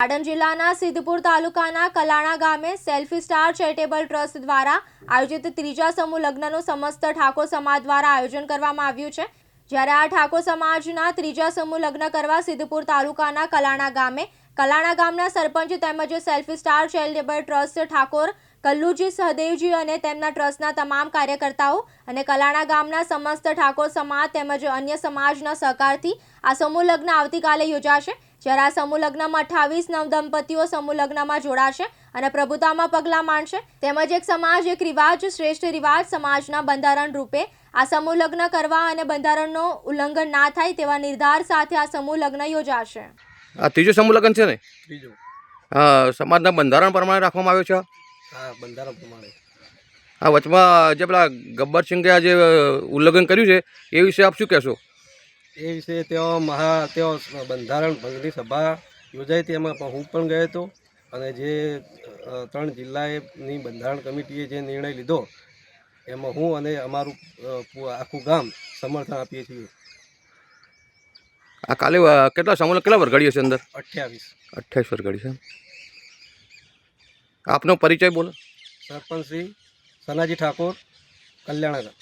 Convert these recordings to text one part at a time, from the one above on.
પાટણ જિલ્લાના સિદ્ધપુર તાલુકાના કલાણા ગામે સેલ્ફી સ્ટાર ચેરિટેબલ ટ્રસ્ટ દ્વારા આયોજિત ત્રીજા સમૂહ લગ્નનું સમસ્ત ઠાકોર સમાજ દ્વારા આયોજન કરવામાં આવ્યું છે. જ્યારે આ ઠાકોર સમાજના ત્રીજા સમૂહ લગ્ન કરવા સિદ્ધપુર તાલુકાના કલાણા ગામે કલાણા ગામના સરપંચ તેમજ selfie star charitable trust Thakor Kalluji Sahdevji અને તેમના ટ્રસ્ટના તમામ કાર્યકર્તાઓ અને કલાણા ગામના સમસ્ત ઠાકોર સમાજ તેમજ અન્ય સમાજના સહકારથી આ સમૂહ લગ્ન આવતીકાલે યોજાશે. જ્યારે આ સમૂહ લગ્નમાં અઠ્ઠાવીસ નવદંપતીઓ સમૂહ લગ્નમાં જોડાશે અને પ્રભુતામાં પગલાં માંડશે તેમજ એક સમાજ એક રિવાજ શ્રેષ્ઠ રિવાજ સમાજના બંધારણ રૂપે આ સમૂહ લગ્ન કરવા અને બંધારણનો ઉલ્લંઘન ના થાય તેવા નિર્ધાર સાથે આ સમૂહ લગ્ન યોજાશે. આ ત્રીજો સમૂહ લગ્ન છે ને? ત્રીજું. હા સમાજના બંધારણ પ્રમાણે રાખવામાં આવ્યો છે. આ બંધારણ પ્રમાણે. હા વચમાં જે પેલા ગબ્બરસિંહે આ જે ઉલ્લંઘન કર્યું છે એ વિશે આપ શું કહેશો? એ વિશે તેઓ મહા તેઓ બંધારણ ભંગની સભા યોજાઈ હતી એમાં હું પણ ગયો હતો. અને જે ત્રણ જિલ્લાની બંધારણ કમિટીએ જે નિર્ણય લીધો એમાં હું અને અમારું આખું ગામ સમર્થન આપીએ છીએ. આ કાલે કેટલા સમૂહ કેટલા વરઘડી છે અંદર? અઠ્યાવીસ. અઠ્યાવીસ વરઘડી છે આપનો પરિચય બોલો. સરપંચ શ્રી સનાજી ઠાકોર કલ્યાણા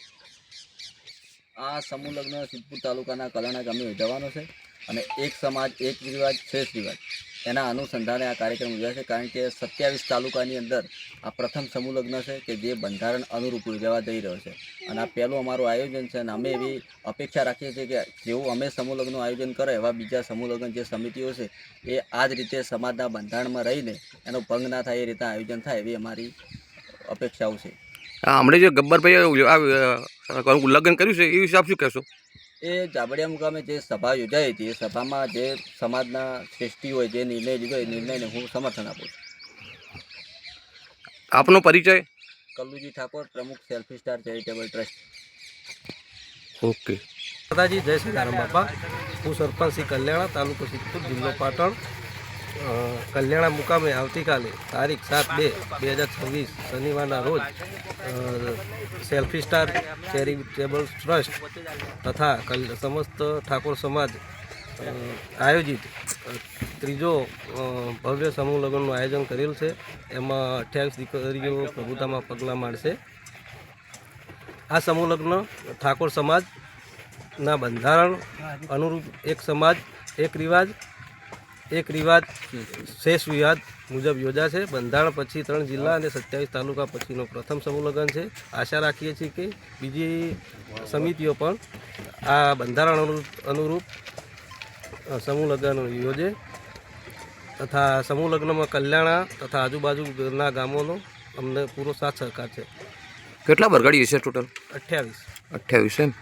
આ સમૂહ લગ્ન સિદ્ધપુર તાલુકાના કલ્યાણા ગામે યોજાવાનો છે અને એક સમાજ એક રિવાજ શ્રેષ્ઠ રિવાજ. એના અનુસંધાને આ કાર્યક્રમ યોજાશે કારણ કે સત્યાવીસ તાલુકાની અંદર આ પ્રથમ સમૂહ લગ્ન છે કે જે બંધારણ અનુરૂપ યોજાવા જઈ રહ્યો છે. અને આ પહેલું અમારું આયોજન છે અને અમે એવી અપેક્ષા રાખીએ છીએ કે જેવું અમે સમૂહ લગ્નનું આયોજન કરે એવા બીજા સમૂહ લગ્ન જે સમિતિઓ છે એ આ જ રીતે સમાજના બંધારણમાં રહીને એનો ભંગ ના થાય એ રીતના આયોજન થાય એવી અમારી અપેક્ષાઓ છે. હમણાં જે ગબ્બરભાઈ અ, કર્યું છે એ વિશે આપ શું કહેશો? એ જાબડિયા મુકામે જે સભા યોજાઈ હતી એ સભામાં જે સમાજના શ્રેષ્ઠીઓએ જે નિર્ણય લીધો એ નિર્ણયને હું સમર્થન આપું છું. આપનો પરિચય? કલ્લુજી ઠાકોર પ્રમુખ selfie star charitable trust. Okay. દાદાજી જય સદારામ બાપા. હું સરપંચ શ્રી કલ્યાણા તાલુકો સિદ્ધપુર જિલ્લો પાટણ. કલ્યાણા મુકામે આવતીકાલે તારીખ સાત બે બે હજાર છવ્વીસ, શનિવારના રોજ સેલ્ફી સ્ટાર ચેરિટેબલ ટ્રસ્ટ તથા સમસ્ત ઠાકોર સમાજ આયોજિત ત્રીજો ભવ્ય સમૂહ લગ્નનું આયોજન કરેલ છે. એમાં અઠ્યાવીસ દીકરીઓ પ્રભુતામાં પગલાં માંડશે આ સમૂહ લગ્ન ઠાકોર સમાજના બંધારણ અનુરૂપ એક સમાજ, એક રિવાજ એક રિવાજ શેષ વિવાદ મુજબ યોજાશે બંધારણ પછી ત્રણ જિલ્લા અને સત્યાવીસ તાલુકા પછીનો પ્રથમ સમૂહ લગ્ન છે. આશા રાખીએ છીએ કે બીજી સમિતિઓ પણ આ બંધારણ અનુરૂપ સમૂહ લગ્ન યોજે તથા સમૂહ લગ્નમાં કલ્યાણા તથા આજુબાજુના ગામોનો અમને પૂરો સાથ સહકાર છે. કેટલા વરઘડી છે ટોટલ? અઠ્યાવીસ. અઠ્યાવીસ એમ?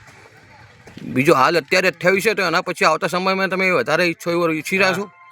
બીજું હાલ અત્યારે અઠ્યાવીસ છે તો એના પછી આવતા સમયમાં તમે વધારે ઈચ્છો એવો ઈચ્છી રહ્યા છો?